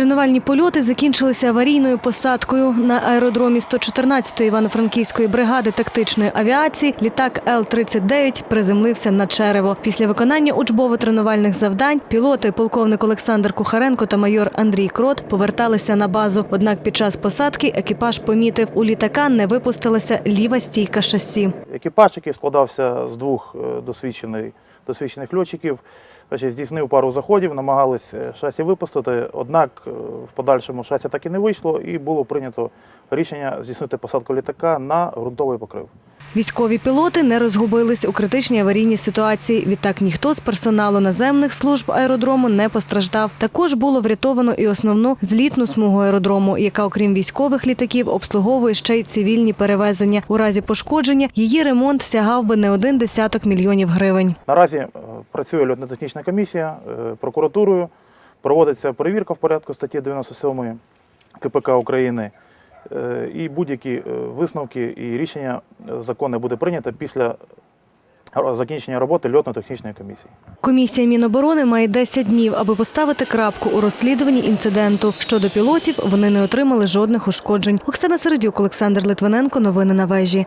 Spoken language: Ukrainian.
Тренувальні польоти закінчилися аварійною посадкою на аеродромі 114-ї Івано-Франківської бригади тактичної авіації. Літак Л-39 приземлився на черево. Після виконання учбово-тренувальних завдань пілоти полковник Олександр Кухаренко та майор Андрій Крот поверталися на базу. Однак під час посадки екіпаж помітив, у літака не випустилася ліва стійка шасі. Екіпаж, який складався з двох е, досвідчених, досвідчених льотчиків, здійснив пару заходів, намагались е, шасі випустити, однак в подальшому шасі так і не вийшло, і було прийнято рішення здійснити посадку літака на ґрунтовий покрив. Військові пілоти не розгубились у критичній аварійній ситуації. Відтак ніхто з персоналу наземних служб аеродрому не постраждав. Також було врятовано і основну злітну смугу аеродрому, яка, окрім військових літаків, обслуговує ще й цивільні перевезення. У разі пошкодження її ремонт сягав би не один десяток мільйонів гривень. Наразі е, працює льотно-технічна комісія е, прокуратурою, проводиться перевірка в порядку статті 97 КПК України. е, І будь-які е, висновки і рішення е, законне буде прийнято після закінчення роботи льотно-технічної комісії. Комісія Міноборони має 10 днів, аби поставити крапку у розслідуванні інциденту. Щодо пілотів, вони не отримали жодних ушкоджень. Оксана Середюк, Олександр Литвиненко. Новини на вежі.